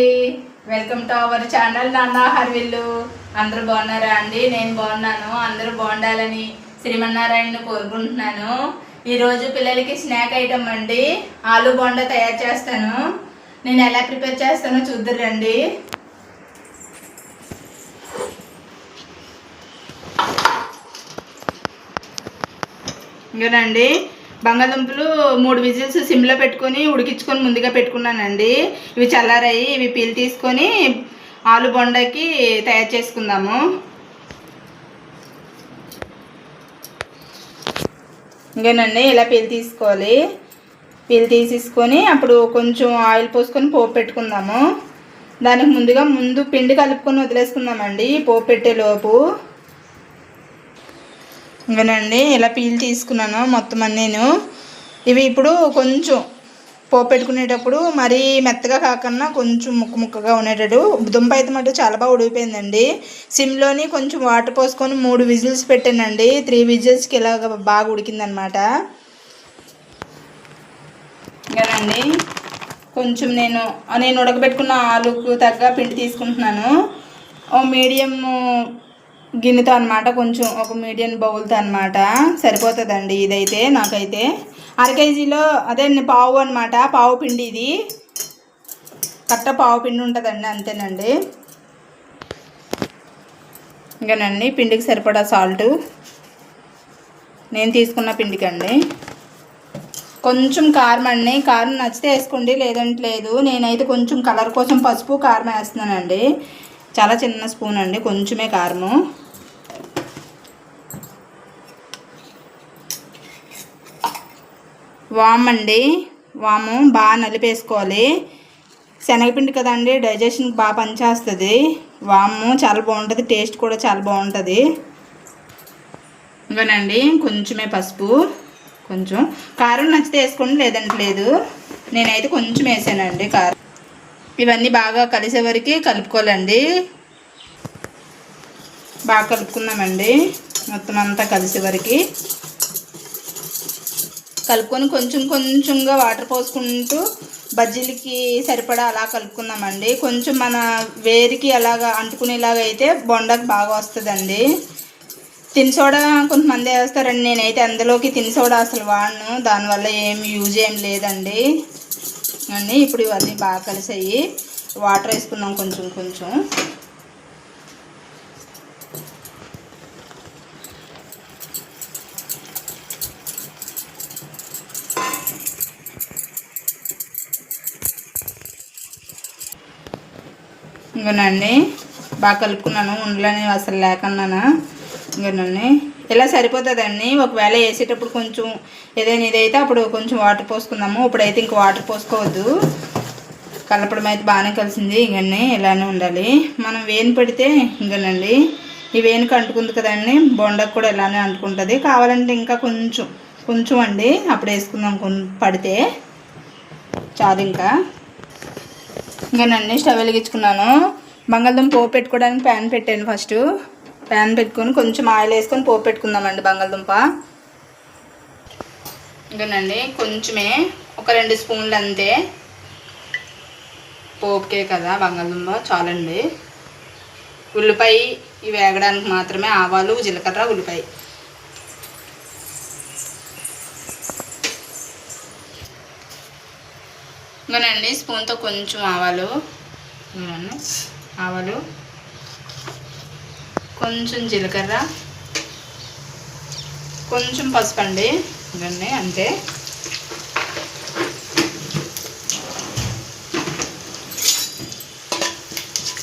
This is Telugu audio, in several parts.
అండి. వెల్కమ్ టు అవర్ ఛానల్ నాన్న విల్లు అందరూ బాగున్నారా అండి? నేను బాగున్నాను. అందరూ బాగుండాలని శ్రీమన్నారాయణను కోరుకుంటున్నాను. ఈరోజు పిల్లలకి స్నాక్ ఐటమ్ అండి. ఆలు బోండా తయారు చేస్తాను. నేను ఎలా ప్రిపేర్ చేస్తానో చూద్దరండి రండి బంగాళదుంపలు మూడు విజిల్స్ సిమ్లో పెట్టుకొని ఉడికించుకొని ముందుగా పెట్టుకున్నానండి. ఇవి చల్లారాయి ఇవి పీల్ తీసుకొని ఆలు బొండకి తయారు చేసుకుందాము. ఇంకేనండి ఇలా పీల్ తీసుకోవాలి. పీల్ తీసేసుకొని అప్పుడు కొంచెం ఆయిల్ పోసుకొని పోపు పెట్టుకుందాము. దానికి ముందుగా ముందు పిండి కలుపుకొని వదిలేసుకుందామండి పోపు పెట్టే లోపు ఇలా పీల్ తీసుకున్నాను మొత్తం అన్నీను. ఇవి ఇప్పుడు కొంచెం పోపు పెట్టుకునేటప్పుడు మరీ మెత్తగా కాకుండా కొంచెం ముక్క ముక్కగా ఉండేటట్టు. దుంప అయితే మటు చాలా బాగా ఉడిగిపోయిందండి సిమ్లోని కొంచెం వాటర్ పోసుకొని మూడు విజిల్స్ పెట్టానండి. త్రీ విజిల్స్కి ఇలాగ బాగా ఉడికిందనమాట. ఇంకానండి కొంచెం నేను నేను ఉడకబెట్టుకున్న ఆలుకు తగ్గ పిండి తీసుకుంటున్నాను. ఓ మీడియం గిన్నెతో అనమాట కొంచెం ఒక మీడియం బౌల్తో అనమాట సరిపోతుందండి ఇదైతే నాకైతే. అర కేజీలో అదే పావు అనమాట పావు పిండి ఇది. కట్ట పావు పిండి ఉంటుందండి అంతేనండి. ఇంకానండి పిండికి సరిపడా సాల్ట్. నేను తీసుకున్న పిండికండి. కొంచెం కారం అండి కారం నచ్చితే వేసుకోండి లేదంటే లేదు. నేనైతే కొంచెం కలర్ కోసం పసుపు కారం వేస్తున్నానండి. చాలా చిన్న స్పూన్ అండి కొంచెమే కారము. వామ్ అండి. వాము బాగా నలిపేసుకోవాలి. శనగపిండి కదండి డైజెషన్కి బాగా పనిచేస్తుంది. వాము చాలా బాగుంటుంది టేస్ట్ కూడా చాలా బాగుంటుంది. ఇంకానండి కొంచెమే పసుపు. కొంచెం. కారం నచ్చితే వేసుకోండి లేదంటే లేదు. నేనైతే కొంచెం వేసానండి కారం. ఇవన్నీ బాగా కలిసే వరకు కలుపుకోవాలండి. బాగా కలుపుకుందామండి మొత్తం అంతా కలిసే వరకు. కలుపుకొని కొంచెం కొంచెంగా వాటర్ పోసుకుంటూ బజ్జీలకి సరిపడా అలా కలుపుకుందామండి. కొంచెం మన వేరికి అలాగా అంటుకునేలాగా అయితే బొండకు బాగా వస్తుందండి. తిని సోడా కొంతమంది వేస్తారండి. నేనైతే అందులోకి తిని సోడా అసలు వాడను. దానివల్ల ఏమి యూజ్ ఏం లేదండి. అండి ఇప్పుడు ఇవన్నీ బాగా కలిసాయి. వాటర్ వేసుకున్నాం కొంచెం కొంచెం. ఇంకోనండి బాగా కలుపుకున్నాను. ఉండలని అసలు లేకున్నాను? ఇంకోనండి ఇలా సరిపోతుందండి? ఒకవేళ వేసేటప్పుడు కొంచెం ఏదైనా ఇదైతే అప్పుడు కొంచెం వాటర్ పోసుకుందాము. ఇప్పుడైతే ఇంక వాటర్ పోసుకోవద్దు. కలపడం అయితే బాగానే కలిసింది. ఇంకన్నీ ఇలానే ఉండాలి. మనం వేను పెడితే ఇంకనండి ఈ వేనుకు అంటుకుంది కదండి బొండకు కూడా ఇలానే అంటుకుంటుంది. కావాలంటే ఇంకా కొంచెం కొంచెం అండి. అప్పుడు వేసుకుందాం కొన్ పడితే చాలు ఇంకా. ఇంకానండి స్టవ్ వెలిగించుకున్నాను. బంగాళదుంప పోపు పెట్టుకోవడానికి ప్యాన్ పెట్టాను ఫస్ట్. ప్యాన్ పెట్టుకొని కొంచెం ఆయిల్ వేసుకొని పోపు పెట్టుకుందామండి బంగాళదుంప. ఇంకానండి కొంచెమే ఒక రెండు స్పూన్లు అంతే. పోపుకే కదా బంగాళదుంప చాలండి. ఉల్లిపాయ ఇవి వేగడానికి మాత్రమే ఆవాలు జీలకర్ర ఉల్లిపాయ. ఇంకానండి స్పూన్తో కొంచెం ఆవాలు. ఆవాలు. కొంచెం జీలకర్ర. కొంచెం పసుపు అండి ఇవన్నీ అంతే.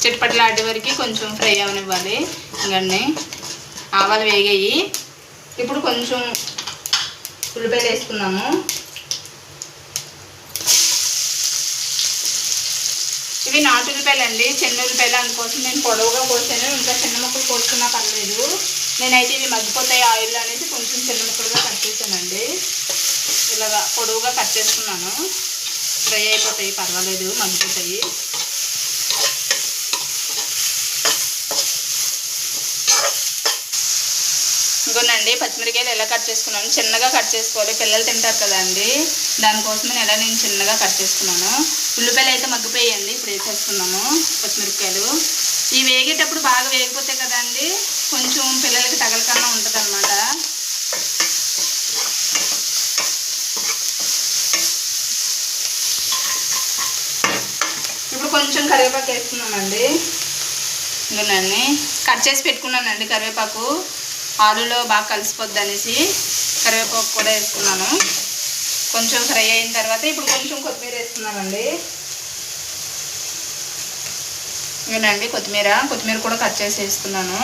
చిట్పట్లాడే వరకు కొంచెం ఫ్రై అవనివ్వాలి. ఇవన్నీ ఆవాలు వేగాయి. ఇప్పుడు కొంచెం ఉల్లిపాయలు వేసుకున్నాము ఇవి నాటు ఉల్లిపాయలు అండి చిన్న ఉల్లిపాయలు అందుకోసం నేను పొడవుగా కోసాను. ఇంకా చిన్న ముక్కలు కోసుకున్నా పర్లేదు. నేనైతే ఇవి మగ్గిపోతాయి ఆయిల్ అనేది కొంచెం చిన్న ముక్కలుగా కట్ చేశానండి. ఇలాగా పొడవుగా కట్ చేసుకున్నాను. ఫ్రై అయిపోతాయి పర్వాలేదు మగ్గిపోతాయి ఇంకోనండి పచ్చిమిరకాయలు ఎలా కట్ చేసుకున్నాను? చిన్నగా కట్ చేసుకోవాలి. పిల్లలు తింటారు కదండి దానికోసం ఎలా నేను చిన్నగా కట్ చేసుకున్నాను. ఉల్లిపాయలు అయితే మగ్గిపోయాయండి. ఇప్పుడు వేసేసుకున్నాము పచ్చిమిరపకాయలు. ఇవి వేగేటప్పుడు బాగా వేగిపోతాయి కదండి కొంచెం పిల్లలకి తగలకన్నా ఉంటుంది అనమాట ఇప్పుడు కొంచెం కరివేపాకు వేస్తున్నామండి ఇందులోని కట్ చేసి పెట్టుకున్నానండి కరివేపాకు. ఆలులో బాగా కలిసిపోద్ది అనేసి కరివేపాకు కూడా వేసుకున్నాను. కొంచెం ఫ్రై అయిన తర్వాత ఇప్పుడు కొంచెం కొత్తిమీర వేసుకున్నానండి. ఇదేనండి కొత్తిమీర. కొత్తిమీర కూడా కట్ చేసి వేసుకున్నాను.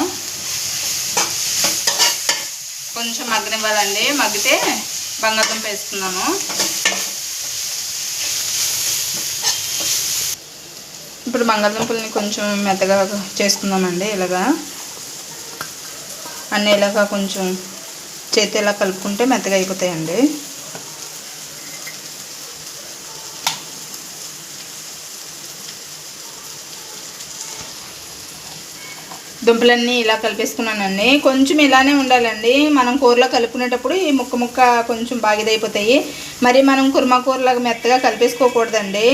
కొంచెం మగ్గనివ్వాలండి. మగ్గితే బంగాళదుంప వేసుకున్నాను. ఇప్పుడు బంగాళదుంపల్ని కొంచెం మెత్తగా చేసుకుందామండి ఇలాగా. అన్నీ ఇలాగా కొంచెం చేతి ఇలా కలుపుకుంటే మెత్తగా అయిపోతాయండి. దుంపలన్నీ ఇలా కలిపేసుకున్నానండి. కొంచెం ఇలానే ఉండాలండి. మనం కూరలో కలుపుకునేటప్పుడు ఈ ముక్క ముక్క కొంచెం బాగిదైపోతాయి. మరి మనం కుర్మా కూరలాగా మెత్తగా కలిపేసుకోకూడదండి.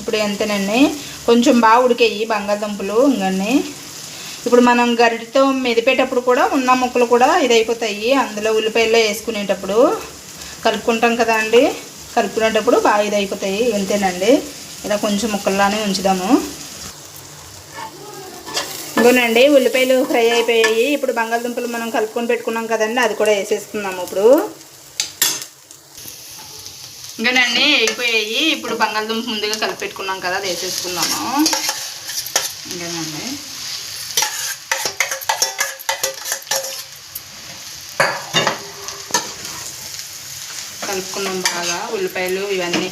ఇప్పుడు ఎంతనండి? కొంచెం బాగా ఉడికాయి బంగాళదుంపలు ఇంకా ఇప్పుడు మనం గరిటతో మెదిపేటప్పుడు కూడా ఉన్న ముక్కలు కూడా ఇదైపోతాయి. అందులో ఉల్లిపాయల్లో వేసుకునేటప్పుడు కలుపుకుంటాం కదా అండి. కలుపుకునేటప్పుడు బాగా ఇదైపోతాయి. అంతేనండి ఇలా కొంచెం ముక్కల్లానే ఉంచుదాము. ఇదిగోనండి ఉల్లిపాయలు ఫ్రై అయిపోయాయి. ఇప్పుడు బంగాళదుంపలు మనం కలుపుకొని పెట్టుకున్నాం కదండి అది కూడా వేసేసుకున్నాము ఇప్పుడు. ఇంకానండి అయిపోయాయి. ఇప్పుడు బంగాళదుంప ముందుగా కలిపి పెట్టుకున్నాం కదా అది వేసేసుకున్నాము ఇంకానండి కలుపుకున్నాం బాగా ఉల్లిపాయలు ఇవన్నీ.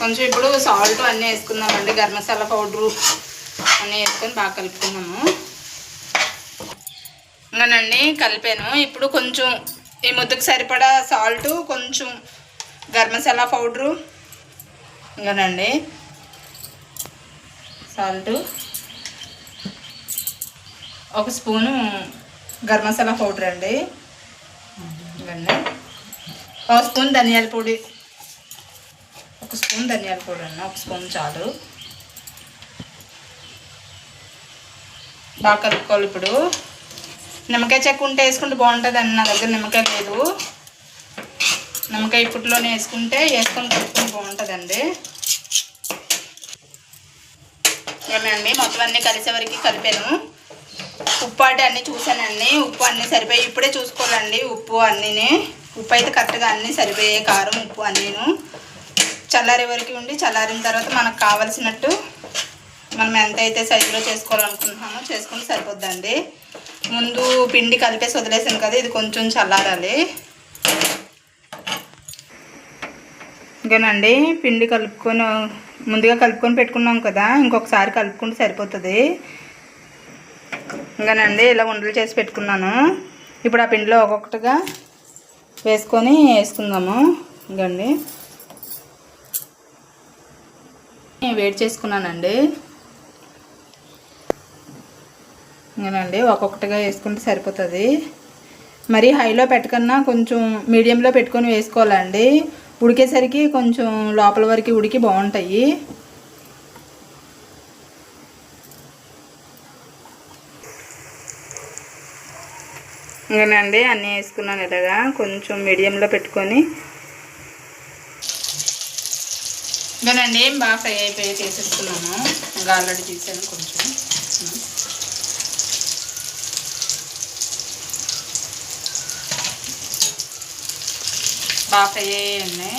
కొంచెం ఇప్పుడు సాల్ట్ అన్నీ వేసుకుందామండి గరం మసాలా పౌడరు అన్నీ వేసుకొని బాగా కలుపుకున్నాము. ఇంకానండి కలిపాను. ఇప్పుడు కొంచెం ఈ ముద్దకు సరిపడా సాల్ట్ కొంచెం గరం మసాలా పౌడరు. ఇంకానండి సాల్ట్ ఒక స్పూను గరం మసాలా పౌడర్ అండి చూడండి ఒక స్పూన్ ధనియాల పొడి. ఒక స్పూన్ ధనియాల పొడి అన్న ఒక స్పూన్ చాలు. బాగా కలుపుకోవాలి ఇప్పుడు. నిమ్మకాయ చెక్క ఉంటే వేసుకుంటే బాగుంటుంది అండి నా దగ్గర నిమ్మకాయ లేదు. నిమ్మకాయ ఇప్పట్లోనే వేసుకుంటే వేసుకొని కలుపుకుంటే బాగుంటుందండి. చూడండి మొత్తం అన్నీ కలిసే వరకు కలిపాను. ఉప్పు అంటే అన్నీ చూసానండి ఉప్పు అన్నీ సరిపోయి ఇప్పుడే చూసుకోవాలండి. ఉప్పు అన్నీని. ఉప్పు అయితే కరెక్ట్గా అన్నీ సరిపోయాయి. కారం ఉప్పు అన్నీను. చల్లారే వరకు ఉండి చల్లారిన తర్వాత మనకు కావలసినట్టు మనం ఎంత అయితే సైజులో చేసుకోవాలనుకుంటున్నామో చేసుకుంటే సరిపోద్దండి. ముందు పిండి కలిపేసి వదిలేసాను కదా ఇది కొంచెం చల్లారాలి. ఇంకేనండి పిండి కలుపుకొని ముందుగా కలుపుకొని పెట్టుకున్నాం కదా ఇంకొకసారి కలుపుకుంటే సరిపోతుంది. ఇంకానండి ఇలా ఉండలు చేసి పెట్టుకున్నాను. ఇప్పుడు ఆ పిండిలో ఒక్కొక్కటిగా వేసుకొని వేసుకుందాము. ఇంకండి. వేడి చేసుకున్నానండి. ఇంకానండి ఒక్కొక్కటిగా వేసుకుంటే సరిపోతుంది. మరి హైలో పెట్టకన్నా కొంచెం మీడియంలో పెట్టుకొని వేసుకోవాలండి. ఉడికేసరికి కొంచెం లోపల వరకు ఉడికి బాగుంటాయి. ఇంకనండి అన్నీ వేసుకున్నాను ఇలాగా కొంచెం మీడియంలో పెట్టుకొని. ఇంకానండి బాగా ఫ్రై అయిపోయి తీసేసుకున్నాను? ఇంకా ఆల్రెడీ తీసాను కొంచెం. బాగా ఫ్రై అయ్యాయండి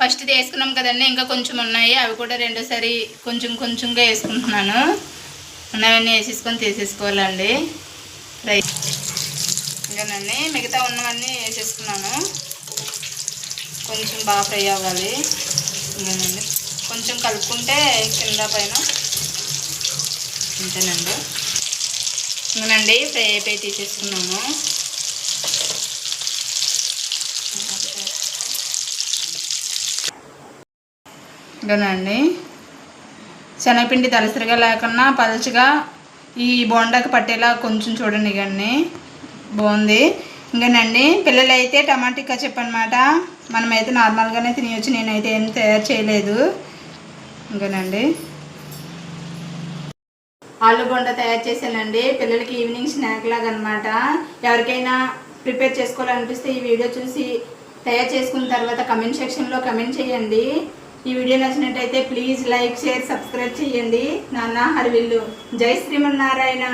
ఫస్ట్ వేసుకున్నాం కదండి ఇంకా కొంచెం ఉన్నాయి. అవి కూడా రెండోసారి కొంచెం కొంచెంగా వేసుకుంటున్నాను. ఉన్నవన్నీ వేసేసుకొని తీసేసుకోవాలండి. ఫ్రై ఇంకానండి మిగతా ఉన్నవన్నీ వేసేసుకున్నాను. కొంచెం బాగా ఫ్రై అవ్వాలి. ఇంకానండి కొంచెం కలుపుకుంటే కింద పైన అంతేనండి ఇంకనండి ఫ్రై అయిపోయి తీసేసుకున్నాము ఇంకానండి శనగపిండి దలసరిగా లేకుండా పలుచగా ఈ బోండాకి పట్టేలా కొంచెం చూడండి ఇవన్నీ బాగుంది. ఇంకానండి పిల్లలు అయితే టమాటికా చెప్పనమాట మనమైతే నార్మల్గానే తినవచ్చు నేనైతే ఏం తయారు చేయలేదు. ఇంకానండి. ఆలు బొండ తయారు చేశానండి. పిల్లలకి ఈవినింగ్ స్నాక్ లాగా అనమాట ఎవరికైనా ప్రిపేర్ చేసుకోవాలనిపిస్తే ఈ వీడియో చూసి తయారు చేసుకున్న తర్వాత కమెంట్ సెక్షన్లో కమెంట్ చేయండి. ఈ వీడియో నచ్చినట్టయితే ప్లీజ్ లైక్ షేర్ సబ్స్క్రైబ్ చేయండి. నాన్న హరివిల్లు. జై శ్రీమన్నారాయణ.